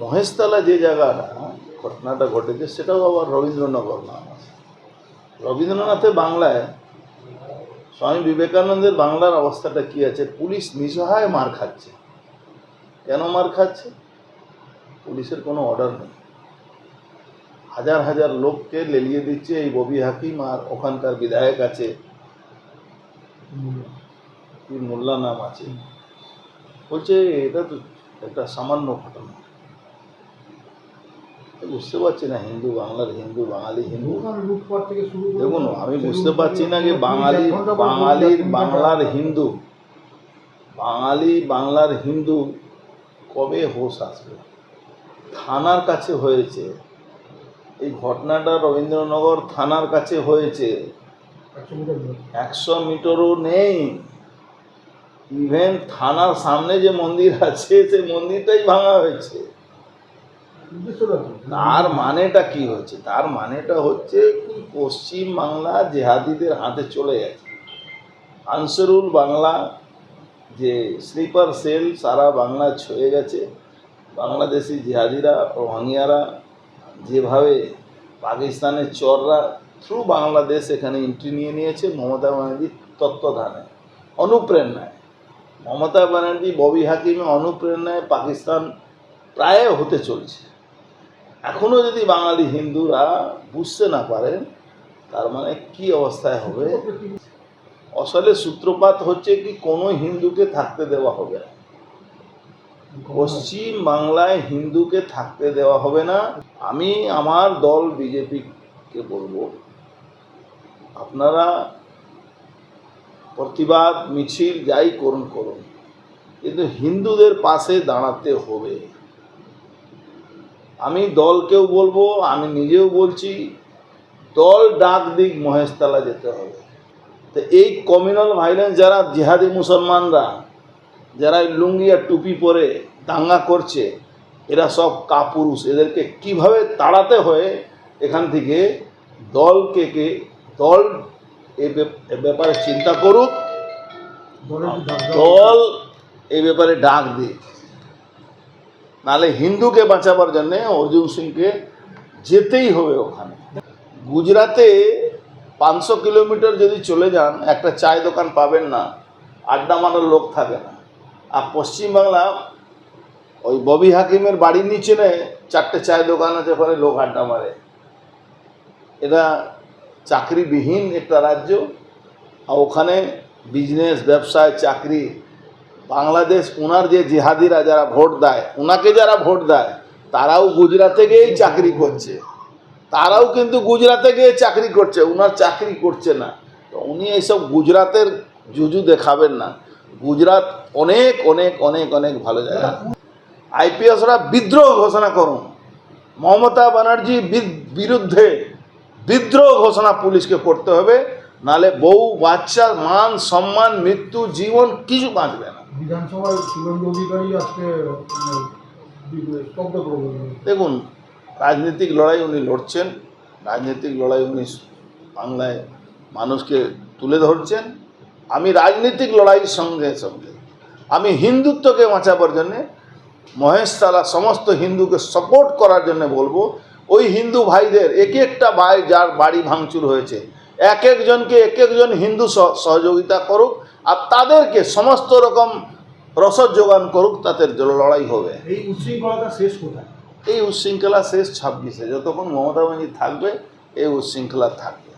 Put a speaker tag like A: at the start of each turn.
A: মহেশতলা যে জায়গাটা, ঘটনাটা ঘটেছে, সেটাও আবার রবীন্দ্রনগর নাম আছে। রবীন্দ্রনাথের বাংলায় স্বামী বিবেকানন্দের বাংলার অবস্থাটা কি আছে? পুলিশ নিসহায় মার খাচ্ছে। কেন মার খাচ্ছে? পুলিশের কোনো অর্ডার নেই। হাজার হাজার লোককে লেলিয়ে দিচ্ছে এই ববি হাকিম, আর ওখানকার বিধায়ক আছে। মোল্লা নাম আছে? বলছে, এটা তো একটা সামান্য ঘটনা। বুঝতে পারছি না হিন্দু বাংলার হিন্দু বাঙালি হিন্দু। দেখুন আমি বুঝতে পারছি না যে বাঙালি বাঙালির বাংলার হিন্দু। বাঙালি বাংলার হিন্দু কবে হোশ আসবে? থানার কাছে হয়েছে। এই ঘটনাটা রবীন্দ্রনগর থানার কাছে হয়েছে।
B: একশো
A: মিটারও নেই। ইভেন থানার সামনে যে মন্দির আছে সেই মন্দিরটাই ভাঙা হয়েছে? তার মানেটা কি হচ্ছে? তার মানেটা হচ্ছে কি পশ্চিম বাংলা জেহাদিদের হাতে চলে গেছে। আনসারুল বাংলা যে স্লিপার সেল, সারা বাংলা ছয়ে গেছে। বাংলাদেশি জেহাদিরা রোহাঙ্গিয়ারা যেভাবে পাকিস্তানের চররা থ্রু বাংলাদেশ এখানে এন্ট্রি নিয়ে নিয়েছে, মমতা ব্যানার্জির তত্ত্বাবধানে। অনুপ্রেরণায়। মমতা ব্যানার্জি, ববি হাকিমে অনুপ্রেরণায় পাকিস্তান প্রায় হতে চলছে। এখনও যদি বাঙালি হিন্দুরা বুঝতে না পারেন, তার মানে কি অবস্থায় হবে? আসলে সূত্রপাত হচ্ছে কি কোনো হিন্দুকে থাকতে দেওয়া হবে না। পশ্চিম বাংলায় হিন্দুকে থাকতে দেওয়া হবে না। আমি আমার দল বিজেপিকে বলব, আপনারা প্রতিবাদ, মিছিল যাই করুন করুন। কিন্তু হিন্দুদের পাশে দাঁড়াতে হবে। আমি দলকেও বলব আমি নিজেও বলছি দল ডাক দিক মহেশতলা যেতে হবে। তো এই কমিউনাল ভাইলেন্স যারা জেহাদি মুসলমানরা যারা লুঙ্গি আর টুপি পরে দাঙ্গা করছে এরা সব কাপুরুষ। এদেরকে কীভাবে তাড়াতে হয় এখান থেকে দলকে কে দল এ ব্যাপারে চিন্তা করুক দল এ ব্যাপারে ডাক দিক। নাহলে হিন্দুকে বাঁচাবার জন্যে অর্জুন সিংকে যেতেই হবে ওখানে। গুজরাতে পাঁচশো কিলোমিটার যদি চলে যান, একটা চায় দোকান পাবেন না, আড্ডা মারার লোক থাকে না। আর পশ্চিমবাংলা ওই ববি হাকিমের বাড়ির নিচে নেয়, চারটে চায় দোকান আছে, ওখানে লোক আড্ডা মারে। এটা চাকরিবিহীন একটা রাজ্য, আর ওখানে বিজনেস ব্যবসায়, চাকরি বাংলাদেশ ওনার যে জিহাদিরা যারা ভোট দেয় ওনাকে যারা ভোট দেয়, তারাও গুজরাটে গিয়েই চাকরি করছে। তারাও কিন্তু গুজরাটে গিয়ে চাকরি করছে ওনার চাকরি করছে না। তো উনি এইসব গুজরাতের জুজু দেখাবেন না। গুজরাট অনেক অনেক অনেক অনেক ভালো জায়গা। আইপিএসরা বিদ্রোহ ঘোষণা করুন। মমতা ব্যানার্জি বিরুদ্ধে বিদ্রোহ ঘোষণা পুলিশকে করতে হবে। নালে বউ বাচ্চার মান সম্মান মৃত্যু জীবন কিছু বাঁচবে না
B: বিধানসভায় অধিকারী আজকে করে দিলেন।
A: দেখুন রাজনৈতিক লড়াই উনি লড়ছেন রাজনৈতিক লড়াই উনি বাংলায় মানুষকে তুলে ধরছেন আমি রাজনৈতিক লড়াইয়ের সঙ্গে সঙ্গে আমি হিন্দুত্বকে বাঁচাবার জন্যে মহেশতলা সমস্ত হিন্দুকে সাপোর্ট করার জন্য বলব ওই হিন্দু ভাইদের এক একটা ভাই যার বাড়ি ভাঙচুর হয়েছে এক একজনকে এক একজন হিন্দু সহ- সহযোগিতা করুক আর তাদেরকে সমস্ত রকম রসদ যোগান করুক তাদের লড়াই হবে।
B: এই উচ্ছৃঙ্খলতা শেষ কোথায়?
A: এই উচ্ছৃঙ্খলা শেষ ছাব্বিশে। যতক্ষণ মমতা ব্যানার্জি থাকবে এই উচ্ছৃঙ্খলা থাকবে।